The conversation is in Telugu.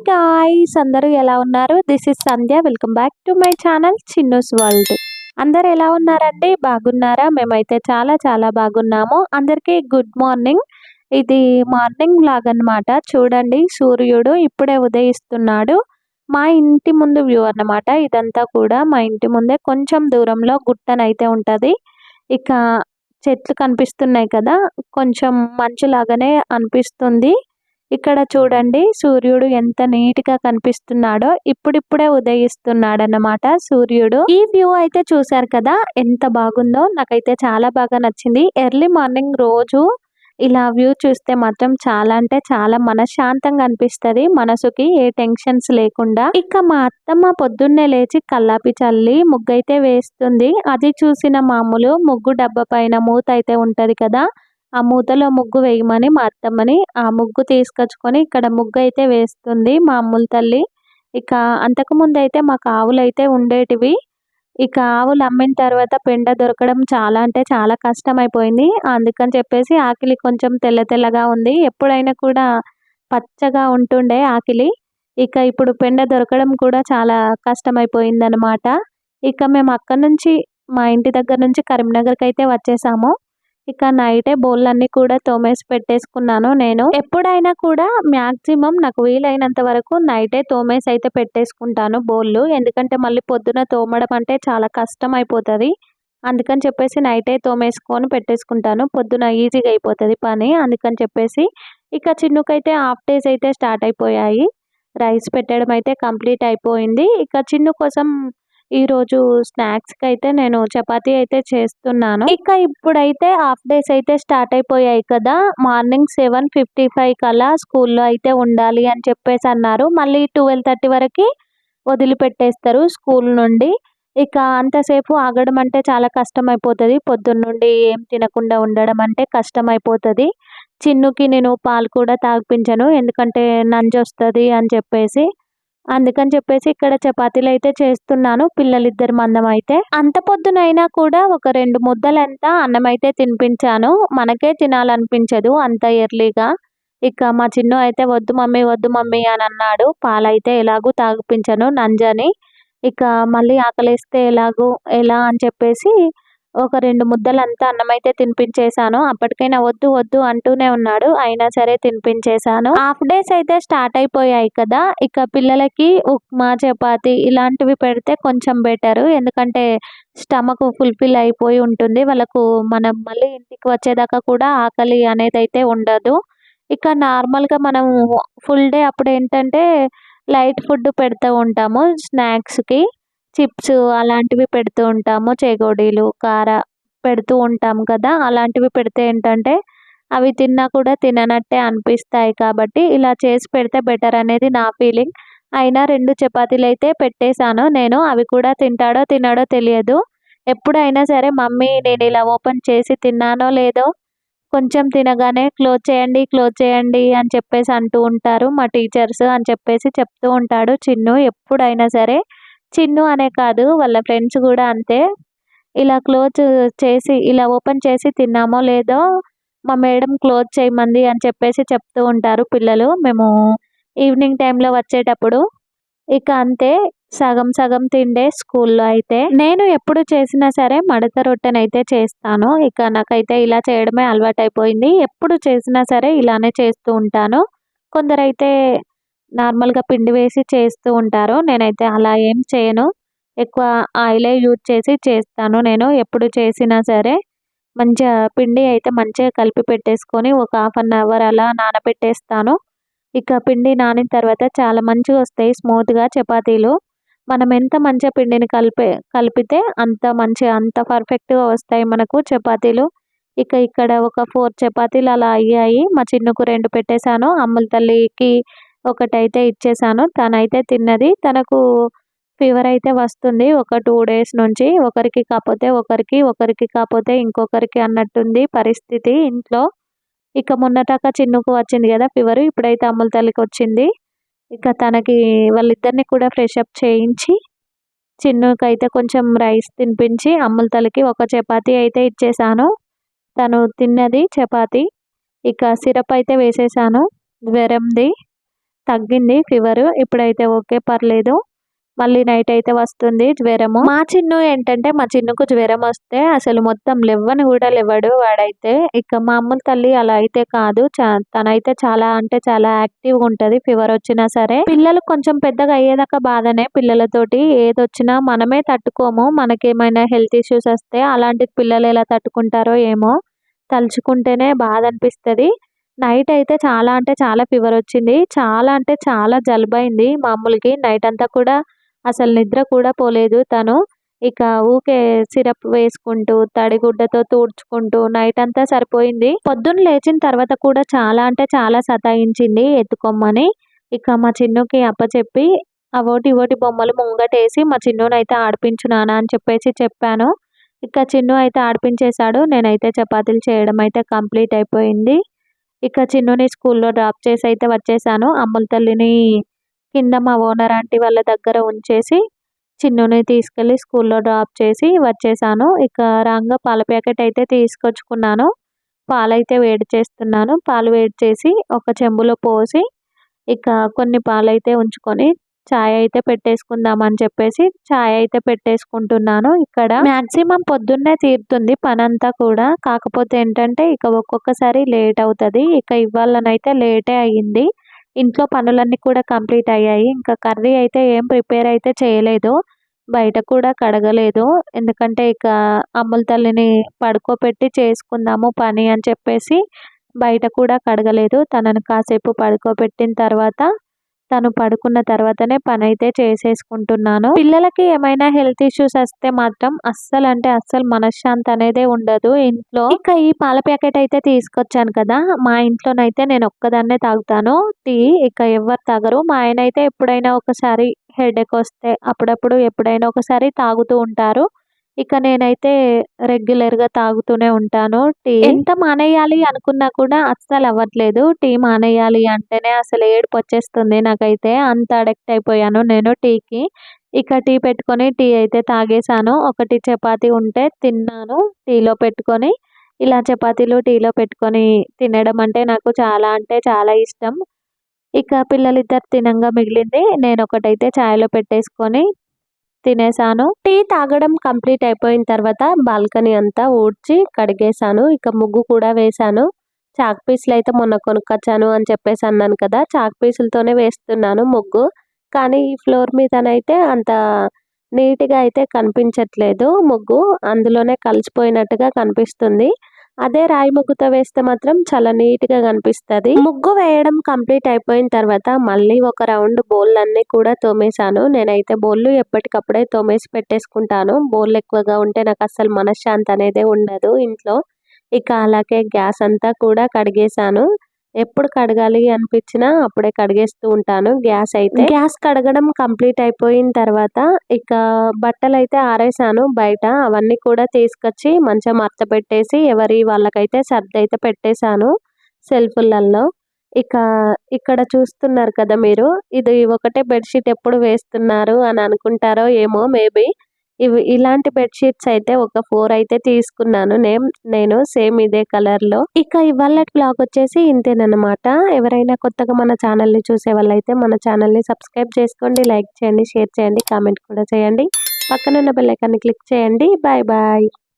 హాయ్ గాయ్స్ అందరూ ఎలా ఉన్నారు? This is Sandhya welcome back to my channel Chinnu's world అందరు ఎలా ఉన్నారండి? బాగున్నారా? మేమైతే చాలా చాలా బాగున్నాము. అందరికీ గుడ్ మార్నింగ్ ఇది మార్నింగ్ లాగ్ అన్నమాట. చూడండి సూర్యుడు ఇప్పుడే ఉదయిస్తున్నాడు. మా ఇంటి ముందు వ్యూ అన్నమాట. ఇదంతా కూడా మా ఇంటి ముందే. కొంచెం దూరంలో గుట్టనైతే ఉంటుంది. ఇక చెట్లు కనిపిస్తున్నాయి కదా కొంచెం మంచు లాగానే అనిపిస్తుంది. ఇక్కడ చూడండి సూర్యుడు ఎంత నీట్గా కనిపిస్తున్నాడో ఇప్పుడిప్పుడే ఉదయిస్తున్నాడు అన్నమాట సూర్యుడు. ఈ వ్యూ అయితే చూసారు కదా ఎంత బాగుందో నాకైతే చాలా బాగా నచ్చింది. ఎర్లీ మార్నింగ్ రోజు ఇలా వ్యూ చూస్తే మాత్రం చాలా అంటే చాలా మనశ్శాంతంగా అనిపిస్తది మనసుకి ఏ టెన్షన్స్ లేకుండా. ఇక మా అత్తమ్మ పొద్దున్నే లేచి కల్లాపి చల్లి ముగ్గు అయితే వేస్తుంది. అది చూసిన మామూలు ముగ్గు డబ్బా పైన మూత అయితే ఉంటది కదా ఆ మూతలో ముగ్గు వేయమని మా అత్తమ్మని ఆ ముగ్గు తీసుకొచ్చుకొని ఇక్కడ ముగ్గు అయితే వేస్తుంది మా అమ్ముల తల్లి. ఇక అంతకు ముందు అయితే మాకు ఆవులు అయితే ఉండేటివి. ఇక ఆవులు అమ్మిన తర్వాత పెండ దొరకడం చాలా అంటే చాలా కష్టం అయిపోయింది అందుకని చెప్పేసి ఆకిలి కొంచెం తెల్ల తెల్లగా ఉంది. ఎప్పుడైనా కూడా పచ్చగా ఉంటుండే ఆకిలి. ఇక ఇప్పుడు పెండ దొరకడం కూడా చాలా కష్టమైపోయింది అనమాట ఇక మేము అక్కడ నుంచి మా ఇంటి దగ్గర నుంచి కరీంనగర్కి అయితే వచ్చేసాము. ఇక నైటే బోళ్ళన్నీ కూడా తోమేసి పెట్టేసుకున్నాను నేను. ఎప్పుడైనా కూడా మ్యాక్సిమం నాకు వీలైనంత వరకు నైటే తోమేసి అయితే పెట్టేసుకుంటాను బోళ్ళు ఎందుకంటే మళ్ళీ పొద్దున తోమడం అంటే చాలా కష్టం అయిపోతుంది అందుకని చెప్పేసి నైటే తోమేసుకొని పెట్టేసుకుంటాను. పొద్దున ఈజీగా అయిపోతుంది పని. అందుకని చెప్పేసి ఇక చిన్నుకైతే హాఫ్ డేస్ అయితే స్టార్ట్ అయిపోయాయి. రైస్ పెట్టడం అయితే కంప్లీట్ అయిపోయింది. ఇక చిన్ను కోసం ఈరోజు స్నాక్స్కి అయితే నేను చపాతీ అయితే చేస్తున్నాను. ఇక ఇప్పుడైతే హాఫ్ డేస్ అయితే స్టార్ట్ అయిపోయాయి కదా. మార్నింగ్ సెవెన్ ఫిఫ్టీ ఫైవ్ కల్లా స్కూల్లో అయితే ఉండాలి అని చెప్పేసి అన్నారు. మళ్ళీ ట్వెల్వ్ థర్టీ వరకు వదిలిపెట్టేస్తారు స్కూల్ నుండి. ఇక అంతసేపు ఆగడం అంటే చాలా కష్టం అయిపోతుంది పొద్దున్న నుండి ఏం తినకుండా ఉండడం అంటే కష్టం అయిపోతుంది చిన్నుకి నేను పాలు కూడా తాగిపించను. ఎందుకంటే నంజొస్తుంది అని చెప్పేసి అందుకని చెప్పేసి ఇక్కడ చపాతీలు అయితే చేస్తున్నాను పిల్లలిద్దరు మందం అయితే అంత పొద్దునైనా కూడా ఒక రెండు ముద్దలంతా అన్నం అయితే తినిపించాను. మనకే తినాలనిపించదు అంత ఎర్లీగా. ఇక మా చిన్ను అయితే వద్దు మమ్మీ వద్దు మమ్మీ అని అన్నాడు. పాలైతే ఎలాగూ తాగిపించాను నంజని. ఇక మళ్ళీ ఆకలిస్తే ఎలాగో ఎలా అని చెప్పేసి ఒక రెండు ముద్దలంతా అన్నం అయితే తినిపించేశాను. అప్పటికైనా వద్దు వద్దు అంటూనే ఉన్నాడు. అయినా సరే తినిపించేశాను. హాఫ్ డేస్ అయితే స్టార్ట్ అయిపోయాయి కదా. ఇక పిల్లలకి ఉప్మా చపాతి ఇలాంటివి పెడితే కొంచెం బెటర్. ఎందుకంటే స్టమక్ ఫుల్ఫిల్ అయిపోయి ఉంటుంది. వాళ్ళకు మనం మళ్ళీ ఇంటికి వచ్చేదాకా కూడా ఆకలి అనేది అయితే ఉండదు. ఇక నార్మల్గా మనం ఫుల్ డే అప్పుడు ఏంటంటే లైట్ ఫుడ్ పెడుతూ ఉంటాము స్నాక్స్కి. చిప్స్ అలాంటివి పెడుతూ ఉంటాము చేగోడీలు కార పెడుతూ ఉంటాం కదా అలాంటివి పెడితే ఏంటంటే అవి తిన్నా కూడా తిననట్టే అనిపిస్తాయి కాబట్టి ఇలా చేసి పెడితే బెటర్ అనేది నా ఫీలింగ్. అయినా రెండు చపాతీలు అయితే పెట్టేశాను నేను అవి కూడా తింటాడో తినడో తెలియదు. ఎప్పుడైనా సరే మమ్మీ నేను ఇలా ఓపెన్ చేసి తిన్నానో లేదో కొంచెం తినగానే క్లోజ్ చేయండి క్లోజ్ చేయండి అని చెప్పేసి అంటూ ఉంటారు మా టీచర్స్ అని చెప్పేసి చెప్తూ ఉంటాడు చిన్ను. ఎప్పుడైనా సరే చిన్ను అనే కాదు వాళ్ళ ఫ్రెండ్స్ కూడా అంతే. ఇలా క్లోజ్ చేసి ఇలా ఓపెన్ చేసి తిన్నామో లేదో మా మేడం క్లోజ్ చేయమంది అని చెప్పేసి చెప్తూ ఉంటారు పిల్లలు. మేము ఈవినింగ్ టైంలో వచ్చేటప్పుడు ఇక అంతే సగం సగం తిండే స్కూల్లో అయితే. నేను ఎప్పుడు చేసినా సరే మడత రొట్టెనైతే చేస్తాను. ఇక నాకైతే ఇలా చేయడమే అలవాటైపోయింది. ఎప్పుడు చేసినా సరే ఇలానే చేస్తూ ఉంటాను. కొందరైతే నార్మల్గా పిండి వేసి చేస్తూ ఉంటారు. నేనైతే అలా ఏం చేయను. ఎక్కువ ఆయిలే యూజ్ చేసి చేస్తాను నేను. ఎప్పుడు చేసినా సరే మంచిగా పిండి అయితే మంచిగా కలిపి పెట్టేసుకొని ఒక హాఫ్ అన్ అవర్ అలా నానబెట్టేస్తాను. ఇక పిండి నానిన తర్వాత చాలా మంచిగా వస్తాయి స్మూత్గా చపాతీలు. మనం ఎంత మంచిగా పిండిని కలిపే కలిపితే అంత మంచిగా అంత పర్ఫెక్ట్గా వస్తాయి మనకు చపాతీలు. ఇక ఇక్కడ ఒక ఫోర్ చపాతీలు అలా అయ్యాయి. మా చిన్నకు రెండు పెట్టేశాను. అమ్ముల తల్లికి ఒకటైతే ఇచ్చేసాను. తనైతే తిన్నది. తనకు ఫీవర్ అయితే వస్తుంది. ఒక టూ డేస్ నుంచి ఒకరికి కాకపోతే ఒకరికి ఒకరికి కాకపోతే ఇంకొకరికి అన్నట్టుంది పరిస్థితి ఇంట్లో. ఇక మొన్నటాక చిన్నుకు వచ్చింది కదా ఫీవర్. ఇప్పుడైతే అమ్ముల తల్లికి వచ్చింది. ఇక తనకి వాళ్ళిద్దరిని కూడా ఫ్రెష్ అప్ చేయించి చిన్నుకి అయితే కొంచెం రైస్ తినిపించి అమ్ముల తల్లికి ఒక చపాతీ అయితే ఇచ్చేసాను. తను తిన్నది చపాతీ. ఇక సిరప్ అయితే వేసేసాను. జ్వరంది తగ్గింది ఫీవర్ ఇప్పుడైతే ఓకే పర్లేదు. మళ్ళీ నైట్ అయితే వస్తుంది జ్వరము. మా చిన్ను ఏంటంటే మా చిన్నుకు జ్వరం వస్తే అసలు మొత్తం లెవ్వని కూడా లేవడు వాడైతే. ఇక మా అమ్మ తల్లి అలా అయితే కాదు. చా- తనైతే చాలా అంటే చాలా యాక్టివ్ ఉంటుంది ఫీవర్ వచ్చినా సరే. పిల్లలు కొంచెం పెద్దగా అయ్యేదాకా బాధనే పిల్లలతోటి. ఏదొచ్చినా మనమే తట్టుకోము. మనకేమైనా హెల్త్ ఇష్యూస్ వస్తే అలాంటి పిల్లలు ఎలా తట్టుకుంటారో ఏమో తలుచుకుంటేనే బాధ అనిపిస్తుంది. నైట్ అయితే చాలా అంటే చాలా ఫీవర్ వచ్చింది. చాలా అంటే చాలా జలుబైంది మామూలుకి. నైట్ అంతా కూడా అసలు నిద్ర కూడా పోలేదు తను. ఇక ఊకే సిరప్ వేసుకుంటూ తడిగుడ్డతో తూడ్చుకుంటూ నైట్ అంతా సరిపోయింది. పొద్దున్న లేచిన తర్వాత కూడా చాలా అంటే చాలా సతాయించింది ఎత్తుకోమని ఇక మా చిన్నుకి అప్పచెప్పి అవోటి ఇవోటి బొమ్మలు ముంగటేసి మా చిన్నునైతే ఆడిపించు అని చెప్పేసి చెప్పాను. ఇక చిన్ను అయితే ఆడిపించేశాడు. నేనైతే చపాతీలు చేయడం అయితే కంప్లీట్ అయిపోయింది. ఇక చిన్నుని స్కూల్లో డ్రాప్ చేసి అయితే వచ్చేసాను. అమ్ముల తల్లిని కింద మా ఓనర్ ఆంటీ వాళ్ళ దగ్గర ఉంచేసి చిన్నుని తీసుకెళ్ళి స్కూల్లో డ్రాప్ చేసి వచ్చేసాను. ఇక రాంగా పాల ప్యాకెట్ అయితే తీసుకొచ్చుకున్నాను. పాలైతే వేడి చేస్తున్నాను. పాలు వేడి చేసి ఒక చెంబులో పోసి ఇక కొన్ని పాలైతే ఉంచుకొని చాయ్ అయితే పెట్టేసుకుందాం అని చెప్పేసి చాయ్ అయితే పెట్టేసుకుంటున్నాను ఇక్కడ. మ్యాక్సిమం పొద్దున్నే తీరుతుంది పని అంతా కూడా. కాకపోతే ఏంటంటే ఇక ఒక్కొక్కసారి లేట్ అవుతుంది. ఇక ఇవ్వాలనైతే లేటే అయ్యింది. ఇంట్లో పనులన్నీ కూడా కంప్లీట్ అయ్యాయి. ఇంకా కర్రీ అయితే ఏం ప్రిపేర్ అయితే చేయలేదు. బయట కూడా కడగలేదు. ఎందుకంటే ఇక అమ్ముల తల్లిని పడుకోబెట్టి చేసుకుందాము పని అని చెప్పేసి బయట కూడా కడగలేదు. తనను కాసేపు పడుకోబెట్టిన తర్వాత తను పడుకున్న తర్వాతనే పని అయితే చేసేసుకుంటున్నాను. పిల్లలకి ఏమైనా హెల్త్ ఇష్యూస్ వస్తే మాత్రం అస్సలు అంటే అస్సలు మనశ్శాంతి అనేది ఉండదు ఇంట్లో. ఇక ఈ పాల ప్యాకెట్ అయితే తీసుకొచ్చాను కదా మా ఇంట్లోనైతే నేను ఒక్కదాన్నే తాగుతాను. టీ ఇక ఎవరు తాగరు. మా ఆయన అయితే ఎప్పుడైనా ఒకసారి హెడేక్ వస్తే అప్పుడప్పుడు ఎప్పుడైనా ఒకసారి తాగుతూ ఉంటారు. ఇక నేనైతే రెగ్యులర్గా తాగుతూనే ఉంటాను. టీ ఎంత మానేయాలి అనుకున్నా కూడా అస్సలు అవ్వట్లేదు టీ మానేయాలి అంటేనే అసలు ఏడుపు వచ్చేస్తుంది నాకైతే. అంత అడిక్ట్ అయిపోయాను నేను టీకి. ఇక టీ పెట్టుకొని టీ అయితే తాగేసాను ఒకటి చపాతి ఉంటే తిన్నాను టీలో పెట్టుకొని. ఇలా చపాతీలు టీలో పెట్టుకొని తినడం అంటే నాకు చాలా అంటే చాలా ఇష్టం. ఇక పిల్లలిద్దరు తినంగా మిగిలింది. నేను ఒకటైతే చాయ్లో పెట్టేసుకొని తినేసాను టీ తాగడం కంప్లీట్ అయిపోయిన తర్వాత బాల్కనీ అంతా ఊడ్చి కడిగేశాను. ఇక ముగ్గు కూడా వేశాను. చాక్ పీసులు అయితే మొన్న కొనుక్కొచ్చాను అని చెప్పేసి అన్నాను కదా చాక్ పీసులతోనే వేస్తున్నాను ముగ్గు. కానీ ఈ ఫ్లోర్ మీదనైతే అంత నీట్గా అయితే కనిపించట్లేదు ముగ్గు. అందులోనే కలిసిపోయినట్టుగా కనిపిస్తుంది. అదే రాయి ముగ్గుతో వేస్తే మాత్రం చాలా నీట్గా ముగ్గు వేయడం కంప్లీట్ అయిపోయిన తర్వాత మళ్ళీ ఒక రౌండ్ బోల్ అన్ని కూడా తోమేశాను. నేనైతే బోళ్ళు ఎప్పటికప్పుడే తోమేసి పెట్టేసుకుంటాను. బోళ్ళు ఎక్కువగా ఉంటే నాకు అసలు మనశ్శాంతి అనేది ఉండదు ఇంట్లో. ఇక అలాగే గ్యాస్ అంతా కూడా కడిగేశాను. ఎప్పుడు కడగాలి అనిపించినా అప్పుడే కడిగేస్తూ ఉంటాను. గ్యాస్ అయితే. గ్యాస్ కడగడం కంప్లీట్ అయిపోయిన తర్వాత ఇక బట్టలు అయితే ఆరేసాను. బయట అవన్నీ కూడా తీసుకొచ్చి మంచిగా మడత పెట్టేసి ఎవరి వాళ్ళకైతే సర్ది అయితే పెట్టేశాను సెల్ఫులలో ఇక ఇక్కడ చూస్తున్నారు కదా మీరు. ఇది ఒకటే బెడ్షీట్ ఎప్పుడు వేస్తున్నారు అని అనుకుంటారో ఏమో మేబీ ఇవి ఇలాంటి బెడ్షీట్స్ అయితే ఒక ఫోర్ అయితే తీసుకున్నాను. నేమ్ నేను సేమ్ ఇదే కలర్లో ఇక ఇవాళ బ్లాగ్ వచ్చేసి ఇంతేనమాట ఎవరైనా కొత్తగా మన ఛానల్ని చూసే వాళ్ళైతే మన ఛానల్ని సబ్స్క్రైబ్ చేసుకోండి లైక్ చేయండి షేర్ చేయండి కామెంట్ కూడా చేయండి. పక్కన ఉన్న బెల్ క్లిక్ చేయండి. Bye bye.